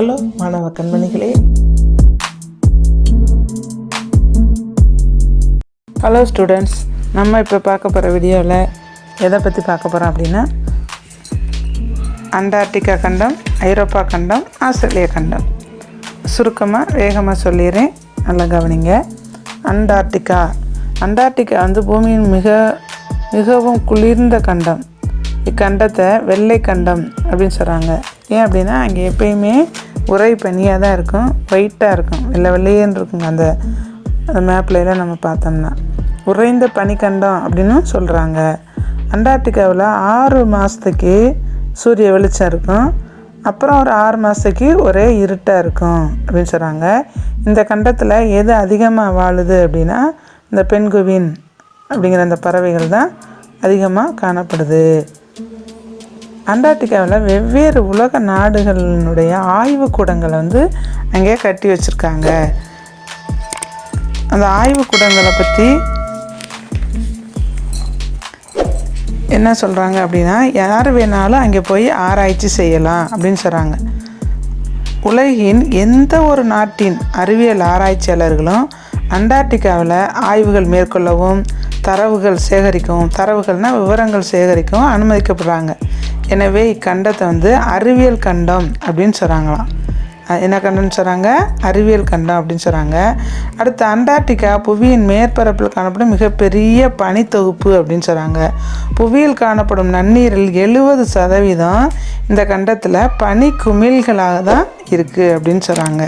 Hello மாணவ கண்மணிகளே. Hello students நம்ம இப்போ பார்க்க போகிற வீடியோவில் எதை பற்றி பார்க்க போகிறோம் அப்படின்னா அண்டார்டிகா கண்டம் ஐரோப்பா கண்டம் ஆஸ்திரேலியா கண்டம். சுருக்கமாக வேகமாக சொல்லிடுறேன். நல்லா கவனிங்க. அண்டார்டிகா. அண்டார்டிகா வந்து பூமியின் மிக மிகவும் குளிர்ந்த கண்டம். இக்கண்டத்தை வெள்ளை கண்டம் அப்படின்னு சொல்கிறாங்க ஏன் அப்படின்னா அங்கே எப்பயுமே உரை பனியாக தான் இருக்கும். ஒயிட்டாக இருக்கும். வெள்ளை வெள்ளையேன்னு இருக்குங்க அந்த அந்த மேப்லாம் நம்ம பார்த்தோம்னா. உறைந்த பனிக்கண்டம் அப்படின்னு சொல்கிறாங்க அண்டார்டிகாவில் ஆறு மாதத்துக்கு சூரிய வெளிச்சம் இருக்கும். அப்புறம் ஒரு ஆறு மாதத்துக்கு ஒரே இருட்டாக இருக்கும் அப்படின்னு சொல்கிறாங்க இந்த கண்டத்தில் எது அதிகமாக வாழுது அப்படின்னா இந்த பெண்குவின் அப்படிங்கிற அந்த பறவைகள் தான் அதிகமாக காணப்படுது. அண்டார்டிகாவில் வெவ்வேறு உலக நாடுகளினுடைய ஆய்வுக்கூடங்களை வந்து அங்கே கட்டி வச்சுருக்காங்க. அந்த ஆய்வுக்கூடங்களை பற்றி என்ன சொல்கிறாங்க அப்படின்னா யார் வேணாலும் அங்கே போய் ஆராய்ச்சி செய்யலாம் அப்படின்னு சொல்கிறாங்க உலகின் எந்த ஒரு நாட்டின் அறிவியல் ஆராய்ச்சியாளர்களும் அண்டார்டிகாவில் ஆய்வுகள் மேற்கொள்ளவும் தரவுகள் சேகரிக்கவும் தரவுகள்னால் விவரங்கள் சேகரிக்கவும் அனுமதிக்கப்படுறாங்க. எனவே இக்கண்டத்தை வந்து அறிவியல் கண்டம் அப்படின்னு சொல்கிறாங்களாம் என்ன கண்டம்னு சொல்கிறாங்க அறிவியல் கண்டம் அப்படின்னு சொல்கிறாங்க அடுத்து அண்டார்டிகா புவியின் மேற்பரப்பில் காணப்படும் மிகப்பெரிய பனித்தொகுப்பு அப்படின்னு சொல்கிறாங்க புவியில் காணப்படும் நன்னீரில் எழுபது சதவீதம் இந்த கண்டத்தில் பனி குமிழ்களாக தான் இருக்குது அப்படின்னு சொல்கிறாங்க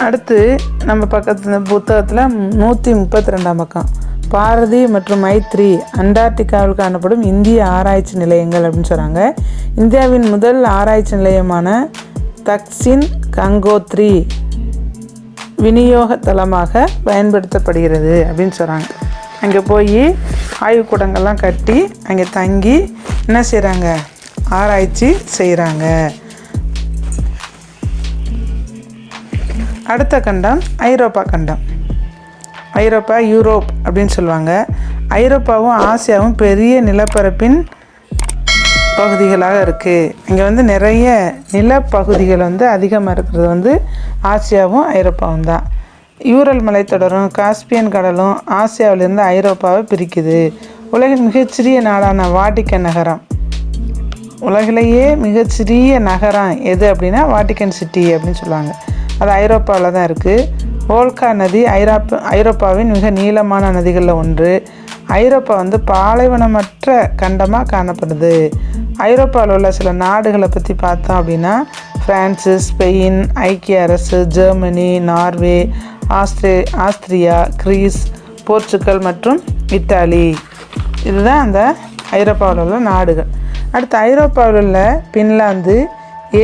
அடுத்து நம்ம பக்கத்து புத்தகத்தில் நூற்றி முப்பத்தி ரெண்டாம் பக்கம். பாரதி மற்றும் மைத்ரி அண்டார்டிகாவில் காணப்படும் இந்திய ஆராய்ச்சி நிலையங்கள் அப்படின்னு சொல்கிறாங்க இந்தியாவின் முதல் ஆராய்ச்சி நிலையமான தக்சின் கங்கோத்ரி விநியோக தளமாக பயன்படுத்தப்படுகிறது அப்படின்னு சொல்கிறாங்க அங்கே போய் ஆய்வுக்கூடங்கள்லாம் கட்டி அங்கே தங்கி என்ன செய்கிறாங்க ஆராய்ச்சி செய்கிறாங்க அடுத்த கண்டம் ஐரோப்பா கண்டம். ஐரோப்பா யூரோப் அப்படின்னு சொல்லுவாங்க. ஐரோப்பாவும் ஆசியாவும் பெரிய நிலப்பரப்பின் பகுதிகளாக இருக்குது இங்கே வந்து நிறைய நிலப்பகுதிகள் வந்து அதிகமாக இருக்கிறது வந்து ஆசியாவும் ஐரோப்பாவும் தான். யூரல் மலைத்தொடரும் காஸ்பியன் கடலும் ஆசியாவிலிருந்து ஐரோப்பாவை பிரிக்குது. உலகின் மிகச்சிறிய நாடான வாட்டிக்கன் நகரம். உலகிலேயே மிகச்சிறிய நகரம் எது அப்படின்னா வாட்டிக்கன் சிட்டி அப்படின்னு சொல்லுவாங்க. அது ஐரோப்பாவில் தான் இருக்குது ஓல்கா நதி ஐரோப்பா ஐரோப்பாவின் மிக நீளமான நதிகளில் ஒன்று. ஐரோப்பா வந்து பாலைவனமற்ற கண்டமாக காணப்படுது. ஐரோப்பாவில் உள்ள சில நாடுகளை பற்றி பார்த்தோம் அப்படின்னா ஃப்ரான்ஸு ஸ்பெயின் ஐக்கிய அரசு ஜெர்மனி நார்வே ஆஸ்திரே ஆஸ்திரியா கிரீஸ் போர்ச்சுகல் மற்றும் இத்தாலி. இதுதான் அந்த ஐரோப்பாவில் உள்ள நாடுகள். அடுத்து ஐரோப்பாவில் உள்ள பின்லாந்து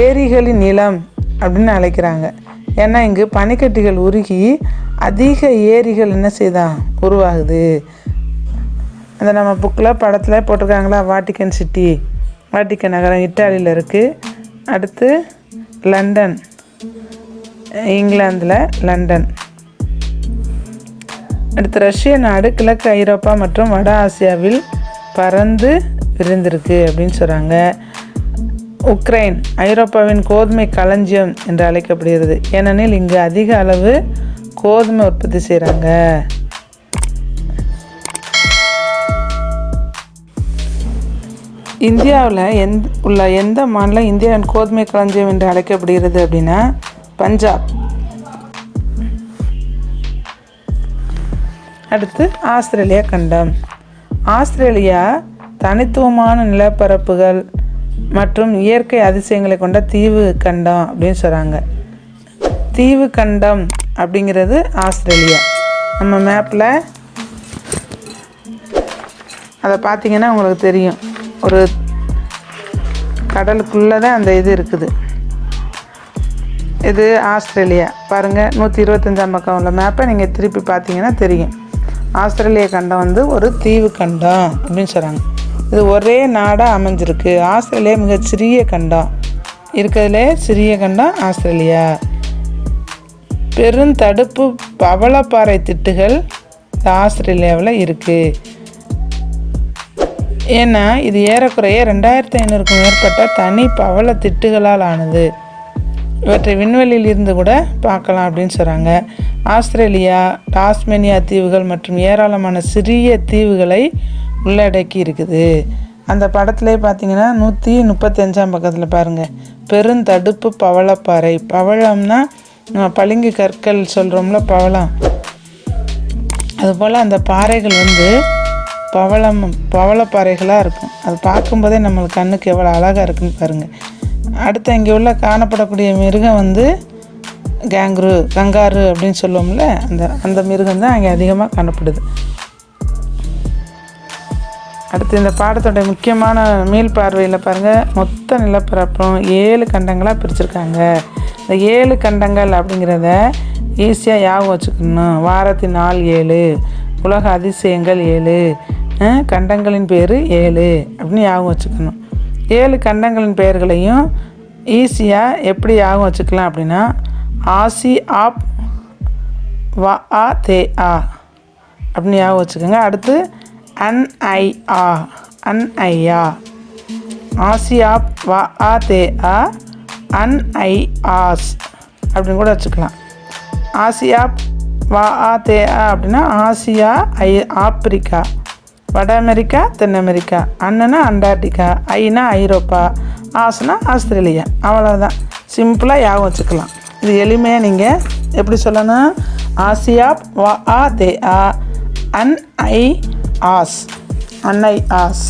ஏரிகளின் நிலம் அப்படின்னு அழைக்கிறாங்க. ஏன்னா இங்கு பனிக்கட்டிகள் உருகி அதிக ஏரிகள் என்ன செய்தான் உருவாகுது. அந்த நம்ம புக்கில் படத்தில் போட்டிருக்காங்களா? வாட்டிக்கன் சிட்டி வாட்டிக்கன் நகரம் இட்டாலியில் இருக்குது அடுத்து லண்டன் இங்கிலாந்தில் லண்டன். அடுத்து ரஷ்ய நாடு கிழக்கு ஐரோப்பா மற்றும் வட ஆசியாவில் பறந்து விரிந்திருக்கு அப்படின்னு சொல்கிறாங்க உக்ரைன் ஐரோப்பாவின் கோதுமை களஞ்சியம் என்று அழைக்கப்படுகிறது. ஏனெனில் இங்கு அதிக அளவு கோதுமை உற்பத்தி செய்கிறாங்க இந்தியாவில் எந்த உள்ள எந்த மாநிலம் இந்தியாவின் கோதுமை களஞ்சியம் என்று அழைக்கப்படுகிறது அப்படின்னா பஞ்சாப். அடுத்து ஆஸ்திரேலியா கண்டம். ஆஸ்திரேலியா தனித்துவமான நிலப்பரப்புகள் மற்றும் இயற்கை அதிசயங்களை கொண்ட தீவு கண்டம் அப்படின்னு சொல்கிறாங்க தீவு கண்டம் அப்படிங்கிறது ஆஸ்திரேலியா. நம்ம மேப்பில் அதை பார்த்தீங்கன்னா உங்களுக்கு தெரியும். ஒரு கடலுக்குள்ளே தான் அந்த இது இருக்குது. இது ஆஸ்திரேலியா. பாருங்கள் நூற்றி இருபத்தஞ்சாம் பக்கம் உள்ள மேப்பை நீங்கள் திருப்பி பார்த்தீங்கன்னா தெரியும். ஆஸ்திரேலியா கண்டம் வந்து ஒரு தீவு கண்டம் அப்படின்னு சொல்கிறாங்க இது ஒரே நாடாக அமைஞ்சிருக்கு. ஆஸ்திரேலியா மிகச் சிறிய கண்டம் இருக்கிறதுலே சிறிய கண்டம் ஆஸ்திரேலியா. பெருந்தடுப்பு பவளப்பாறை திட்டுகள் ஆஸ்திரேலியாவில் இருக்குது ஏன்னா இது ஏறக்குறைய ரெண்டாயிரத்தி ஐநூறுக்கும் மேற்பட்ட தனி பவள திட்டுகளால் ஆனது. இவற்றை விண்வெளியில் இருந்து கூட பார்க்கலாம் அப்படின்னு சொல்கிறாங்க ஆஸ்திரேலியா டாஸ்மேனியா தீவுகள் மற்றும் ஏராளமான சிறிய தீவுகளை உள்ளடக்கி இருக்குது. அந்த படத்திலே பார்த்தீங்கன்னா நூற்றி முப்பத்தஞ்சாம் பக்கத்தில் பாருங்கள் பெருந்தடுப்பு பவளப்பாறை. பவளம்னா நம்ம பளிங்கு கற்கள் சொல்கிறோம்ல பவளம். அதுபோல் அந்த பாறைகள் வந்து பவளம் பவளப்பாறைகளாக இருக்கும். அது பார்க்கும்போதே நம்மளுக்கு கண்ணுக்கு எவ்வளோ அழகாக இருக்குன்னு பாருங்கள் அடுத்து இங்கே உள்ள காணப்படக்கூடிய மிருகம் வந்து கேங்க்ரு கங்காரு அப்படின்னு சொல்லுவோம்ல அந்த அந்த மிருகம் தான் அங்கே அதிகமாக காணப்படுது. அடுத்து இந்த பாடத்தோட முக்கியமான மீள் பார்வையில் பாருங்கள் மொத்த நிலப்பரப்பும் ஏழு கண்டங்களாக பிரிச்சிருக்காங்க. இந்த ஏழு கண்டங்கள் அப்படிங்கிறத ஈஸியாக ஞாபகம் வச்சுக்கணும். வாரத்தின் நாள் ஏழு உலக அதிசயங்கள் ஏழு கண்டங்களின் பேர் ஏழு அப்படின்னு ஞாபகம் வச்சுக்கணும். ஏழு கண்டங்களின் பெயர்களையும் ஈஸியாக எப்படி ஞாபகம் வச்சுக்கலாம் அப்படின்னா ஆசி ஆப் வா ஆ தே ஆ அப்படின்னு ஞாபகம் வச்சுக்கோங்க. அடுத்து அன்ஐஆ அன்ஐயா ஆசியா வா ஆ தே ஆ அன்ஐஆஸ் அப்படின்னு கூட வச்சுக்கலாம். ஆசியா வா ஆ தே ஆ அப்படின்னா ஆசியா ஐ ஆப்பிரிக்கா. வட அமெரிக்கா தென் அமெரிக்கா. அண்ணனா அண்டார்டிகா ஐனா ஐரோப்பா. ஆஸ்னா ஆஸ்திரேலியா. அவ்வளோதான் சிம்பிளாக ஞாபகம் வச்சுக்கலாம். இது எளிமையாக நீங்கள் எப்படி சொல்லணும்? ஆசியா வா ஆ தே ஆ அன் ஐ ஆஸ் அன்னை ஆஸ்.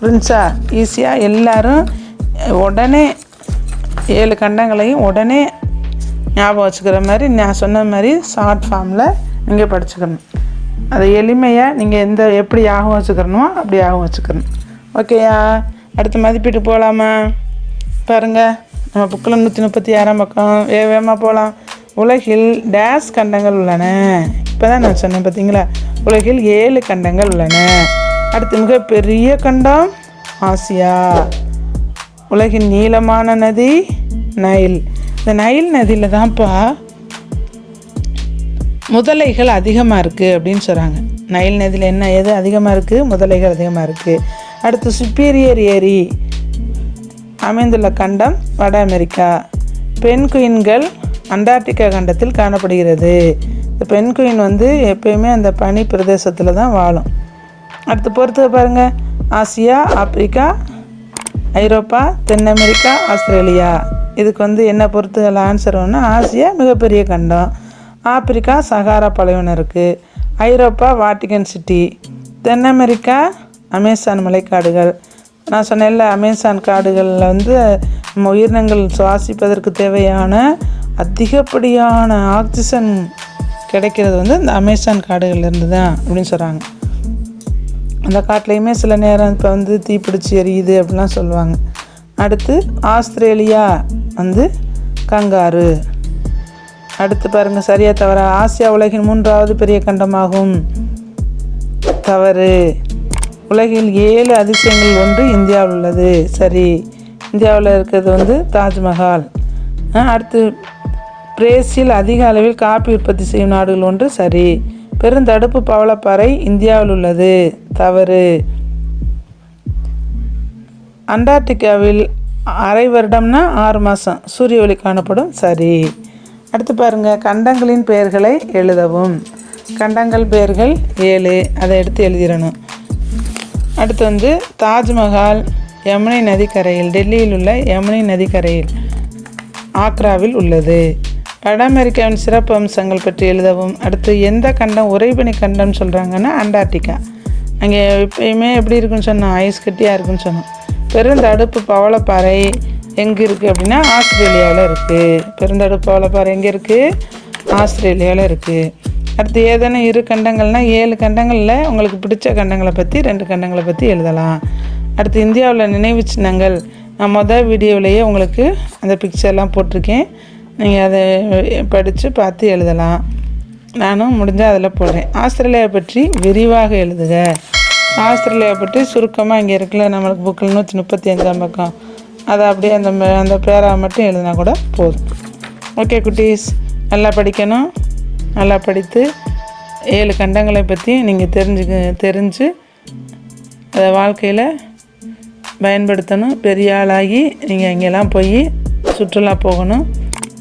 புரிஞ்சா ஈஸியாக எல்லாரும் உடனே ஏழு கண்டங்களையும் உடனே ஞாபகம் வச்சுக்கிற மாதிரி நான் சொன்ன மாதிரி ஷார்ட் ஃபார்மில் நீங்கள் படிச்சுக்கணும். அதை எளிமையாக நீங்கள் எந்த எப்படி ஞாபகம் வச்சுக்கிறணுமோ அப்படி ஞாபகம் வச்சுக்கணும். ஓகேயா அடுத்த மதிப்பீட்டு போகலாமா பாருங்கள் நம்ம புக்கில் நூற்றி முப்பத்தி ஆறாம் பக்கம். வே வேகமாக போகலாம் உலகில் டேஸ் கண்டங்கள் உள்ளன. இப்போ தான் நான் சொன்னேன் பார்த்தீங்களா உலகில் ஏழு கண்டங்கள் உள்ளன. அடுத்து மிகப்பெரிய கண்டம் ஆசியா. உலகின் நீளமான நதி நைல். இந்த நைல் நதியில் தான்ப்பா முதலைகள் அதிகமாக இருக்குது அப்படின்னு சொல்கிறாங்க நைல் நதியில் என்ன எது அதிகமாக இருக்குது முதலைகள் அதிகமாக இருக்குது அடுத்து சுப்பீரியர் ஏரி. அமைந்துள்ள கண்டம் வட அமெரிக்கா. பெண் குயின்கள் அண்டார்டிகா கண்டத்தில் காணப்படுகிறது. இந்த பெண் குயின் வந்து எப்பயுமே அந்த பனி பிரதேசத்தில் தான் வாழும். அடுத்து பொறுத்து பாருங்கள் ஆசியா ஆப்பிரிக்கா ஐரோப்பா தென் அமெரிக்கா ஆஸ்திரேலியா. இதுக்கு வந்து என்ன பொறுத்துகள் ஆன்சர் ஒன்று ஆசியா மிகப்பெரிய கண்டம். ஆப்பிரிக்கா சகாரா பாலைவனம் இருக்குது ஐரோப்பா வாட்டிகன் சிட்டி. தென் அமெரிக்கா அமேசான் மலைக்காடுகள். நான் சொன்னேன்ல அமேசான் காடுகளில் வந்து நம்ம உயிரினங்கள் சுவாசிப்பதற்கு தேவையான அதிகப்படியான ஆக்சிஜன் கிடைக்கிறது வந்து இந்த அமேசான் காடுகள்லேருந்து தான் அப்படின்னு சொல்கிறாங்க அந்த காட்டிலையுமே சில நேரம் இப்போ வந்து தீப்பிடிச்சி எரியுது அப்படிலாம் சொல்லுவாங்க. அடுத்து ஆஸ்திரேலியா வந்து கங்காரு. அடுத்து பாருங்கள் சரியாக தவற? ஆசியா உலகின் மூன்றாவது பெரிய கண்டமாகும். தவறு. உலகில் ஏழு அதிசயங்கள் ஒன்று இந்தியாவில் உள்ளது. சரி. இந்தியாவில் இருக்கிறது வந்து தாஜ்மஹால். அடுத்து பிரேசில் அதிக அளவில் காப்பி உற்பத்தி செய்யும் நாடுகள் ஒன்று சரி. பெருந்தடுப்பு பவளப்பாறை இந்தியாவில் உள்ளது. தவறு. அண்டார்டிகாவில் அரை வருடம்னா ஆறு மாதம் சூரிய ஒளி காணப்படும் சரி. அடுத்து பாருங்கள் கண்டங்களின் பெயர்களை எழுதவும். கண்டங்கள் பெயர்கள் ஏழு அதை எடுத்து எழுதிடணும். அடுத்து வந்து தாஜ்மஹால் யமுனை நதிக்கரையில் டெல்லியில் உள்ள யமுனை நதிக்கரையில் ஆக்ராவில் உள்ளது. வட அமெரிக்காவின் சிறப்பு அம்சங்கள் பற்றி எழுதவும். அடுத்து எந்த கண்டம் உறைபனி கண்டம்னு சொல்கிறாங்கன்னா அண்டார்டிகா. அங்கே எப்பயுமே எப்படி இருக்குன்னு சொன்னோம் ஐஸ் கட்டியாக இருக்குன்னு சொன்னோம். பெருந்தடுப்பு பவளப்பாறை எங்கே இருக்குது அப்படின்னா ஆஸ்திரேலியாவில் இருக்குது பெருந்தடுப்பு பவளப்பாறை எங்கே இருக்குது ஆஸ்திரேலியாவில் இருக்குது அடுத்து ஏதேனும் இரு கண்டங்கள்னால் ஏழு கண்டங்களில் உங்களுக்கு பிடிச்ச கண்டங்களை பற்றி ரெண்டு கண்டங்களை பற்றி எழுதலாம். அடுத்து இந்தியாவில் நினைவு சின்னங்கள். நான் மொதல் வீடியோவிலேயே உங்களுக்கு அந்த பிக்சர்லாம் போட்டிருக்கேன். நீங்கள் அதை படித்து பார்த்து எழுதலாம். நானும் முடிஞ்சால் அதில் போடுறேன். ஆஸ்திரேலியா பற்றி விரிவாக எழுதுக. ஆஸ்திரேலியா பற்றி சுருக்கமாக இங்கே இருக்குல்ல நம்மளுக்கு புக்கில் நூற்றி முப்பத்தி அஞ்சாம் பக்கம். அதை அப்படியே அந்த அந்த பேராக மட்டும் எழுதினா கூட போதும். ஓகே குட்டீஸ். நல்லா படிக்கணும். நல்லா படித்து ஏழு கண்டங்களை பற்றி நீங்கள் தெரிஞ்சுக்க தெரிஞ்சு அதை வாழ்க்கையில் பயன்படுத்தணும். பெரிய ஆளாகி நீங்கள் இங்கெல்லாம் போய் சுற்றுலா போகணும்.